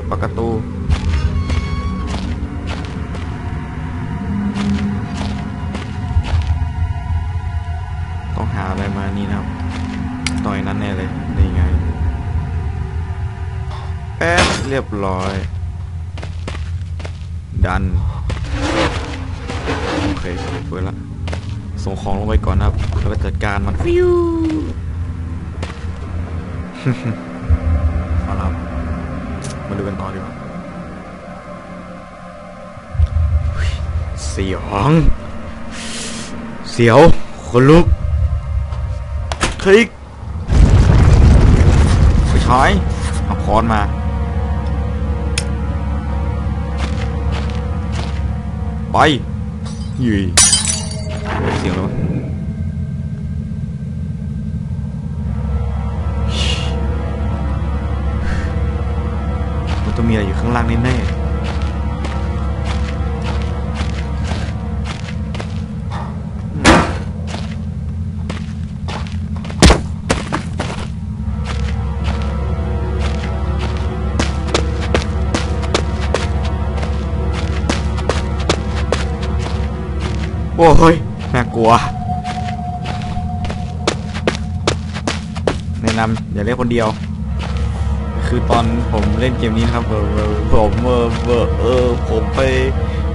ิดประตูต้องหาอะไรมานี่นะครับต่อยนั้นแน่เลยนี่ไงแป๊บเรียบร้อย ดัน โอเคเปิดละส่งของลงไปก่อนนะครับแล้วก็จัดการมันฟิว มาดูกันต่อดีกว่าเฮ้ยเสียงเสียวคนลุกคลิกไปใช้เอาค้อนมาไปยี่เสียงแล้ว องมีอะไรอยู่ข้างล่างแน่ๆโอ้ย น่ากลัว แนะนำอย่าเล่นคนเดียว คือตอนผมเล่นเกมนี้นะครับเออผมเออเออเออผมไป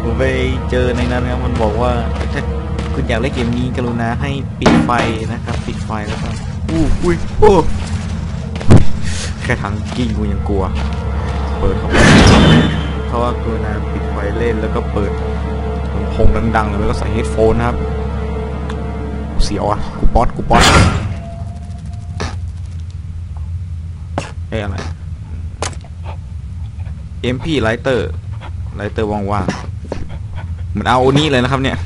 ผมไปเจอในนั้นนะครับมันบอกว่าถ้าคุณอยากเล่นเกมนี้กรุณาให้ปิดไฟนะครับปิดไฟแล้วก็อู้อุ้ยโอ้แค่ทางกิ้งกูยังกลัว เปิดเข้าไปเพราะว่ากรุณาปิดไฟเล่นแล้วก็เปิดลำโพงดังๆเลยแล้วก็ใส่เฮดโฟนนะครับเสียวอะกูป๊อตกูป๊อตเอ้ยอะไร MP Lighter Lighter ว่างๆเหมือนเอาโอนี้เลยนะครับเนี่ย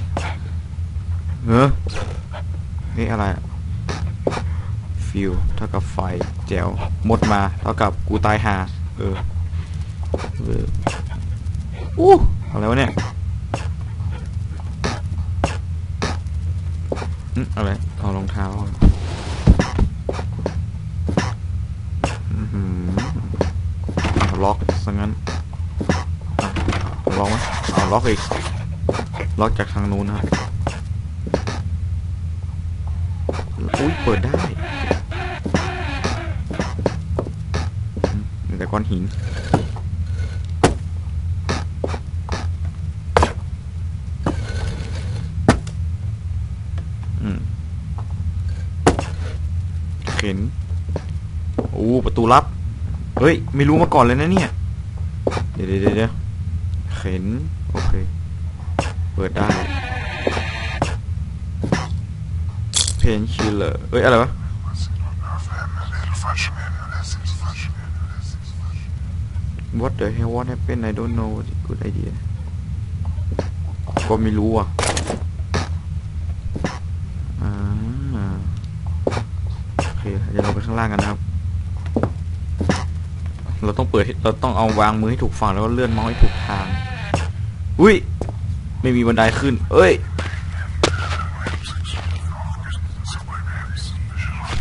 เออนี่อะไรฟิวเท่ากับไฟแจวหมดมาเท่ากับกูตายหาเออเอออู้อะไรวะเนี่ยอืมอะไรเอารองเท้าอื้อหือ ล็อกซะงั้นล็อกไหมเอาล็อกอีก ล็อกจากทางนู้นนะครับอุ้ยเปิดได้แต่ก้อนหินอืมเข็นอู้ประตูลับ เฮ้ย ไม่รู้มาก่อนเลยนะเนี่ย เดี๋ยวเดี๋ยวเดี๋ยวเข็น โอเค เปิดได้ เพนคิลเลอร์เอ้ย อะไรวะ What the hell what happened I don't know good idea ก็ไม่รู้อะอ่าโอเค เดี๋ยวเราไปข้างล่างกันนะครับ เราต้องเปิดเราต้องเอาวางมือให้ถูกฝั่งแล้วก็เลื่อนเมาส์ให้ถูกทาง อุ้ยไม่มีบันไดขึ้น เอ้ย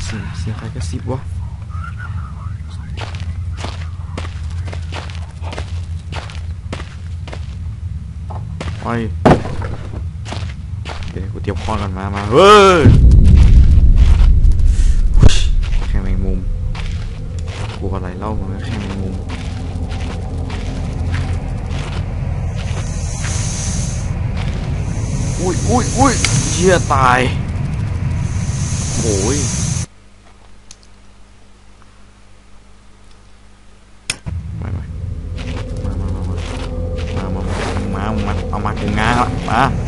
เสียงเสียงใครกระซิบวะไปเดี๋ยวกูเตรียมค้อนกันมามาเฮ้ยแค่แมงมุม กลัวอะไรเล่ามันแค่แมงมุมอุ้ยอุ้ยอุ้ยเชี่ยตายโอ้ยมามามามามามามามามาเอามาถึงงานละมาอุ้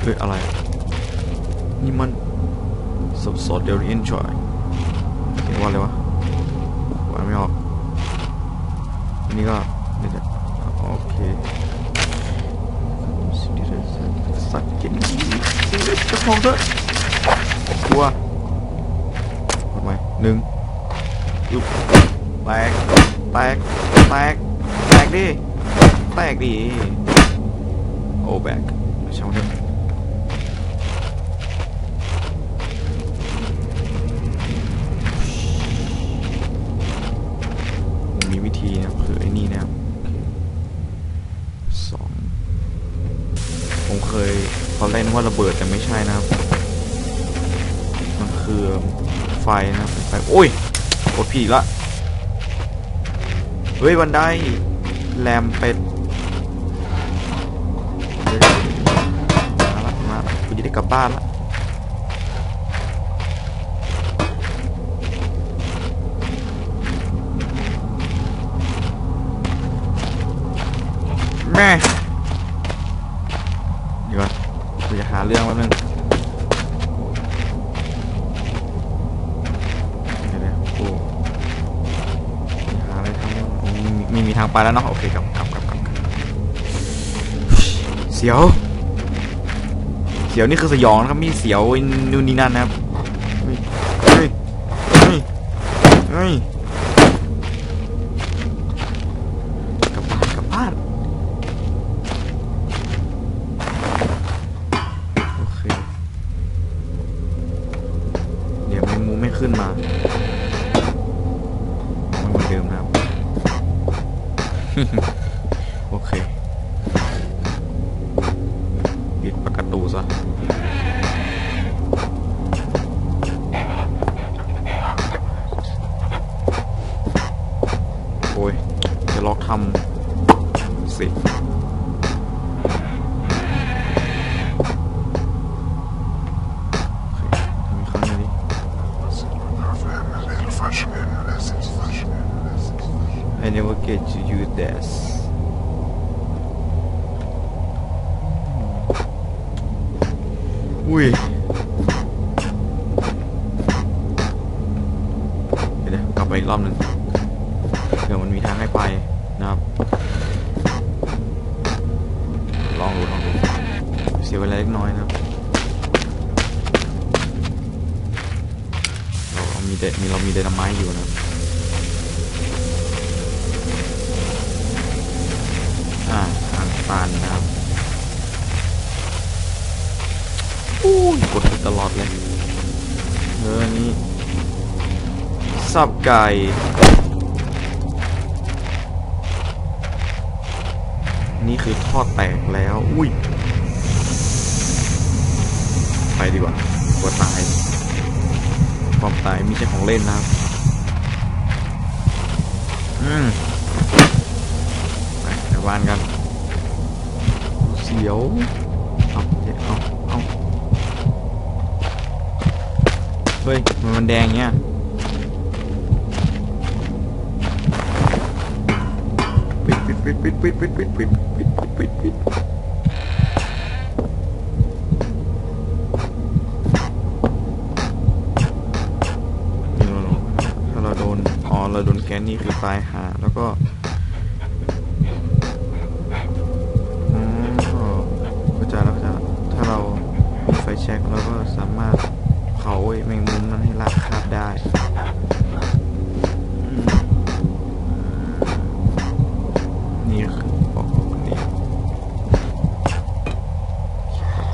เฮ้ยอะไร นี่มันสดสดเดลิเอนจอยเขียนว่าอะไรวะว่าไม่ออกอันนี้ก็เดี๋ยวโอเคสิ่งที่เราสัตว์กินเจ้าของเถอะกลัวทำไมหนึ่งยุบแตกแตกแตกแตกดิแตกดิโอ้แบกช่างมันเถอะ ว่าระเบิดแต่ไม่ใช่นะครับ มันคือไฟนะไฟโอ้ยกดผีละเฮ้ยบันได้แรมเป็ดเฮ้ยมาละมาละกูจะได้กลับบ้านละแม่เดี๋ยวก่อน จะหาเรื่องแป๊บนึงเดี๋ยวเดี๋ยวกูหาอะไรทำบ้างมีมีมีทางไปแล้วเนาะโอเคกลับกลับกลับกลับกลับเสียว เสียวนี่คือสยองนะครับมีเสียวนู่นนี่นั่นนะครับเฮ้ยเฮ้ยเฮ้ยก ขึ้นมามันเหมือนเดิมนะครับ โอเค ปิดประตูซะโอ้ย จะล็อกทำสิ โอเคทำอีกครั้งหนึงดิ I never get to use this อุ้ยเดี๋ยวนะกลับไปอีกรอบหนึ่งเผื่อมันมีทางให้ไปนะครับ ลองดูลองดูเสียเวลาเล็กน้อยนะครับเราเรามีเดมีเรามีเดนไม้อยู่นะ อู้กดตลอดเลยเออนี่สับไก่นี่คือทอดแตกแล้ว อุ้ย ไปดีกว่ากลัวตาย ความตายไม่ใช่ของเล่นนะครับ อืมไปกลับบ้านกัน เสียว เอาเอาเอาเฮ้ย มันมันแดงเงี้ย ปิดปิดปิดปิดปิดปิดปิดปิดปิดปิดปิดปิดนี่เราถ้าเราโดนอ๋อเราโดนแก๊สนี่คือตายหาแล้วก็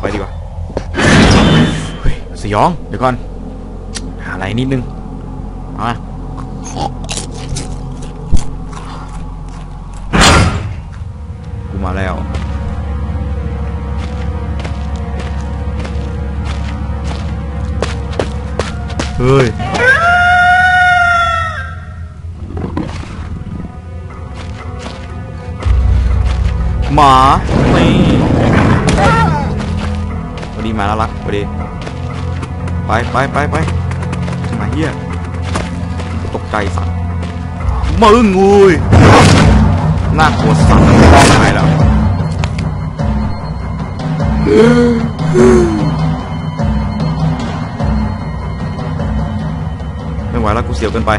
ไปดีกว่าเฮ้ยสยอง เดี๋ยวก่อน หาอะไรนิดนึงมากูมาแล้วเฮ้ยหมานี่ มาแล้วรักสวัสดีไปไปไปไปมาเหี้ยตกใจสัตว์มึงอุ้ยน่ากลัวสัตว์ร้องไห้แล้วไม่ไหวแล้วกูเสียวเกินไป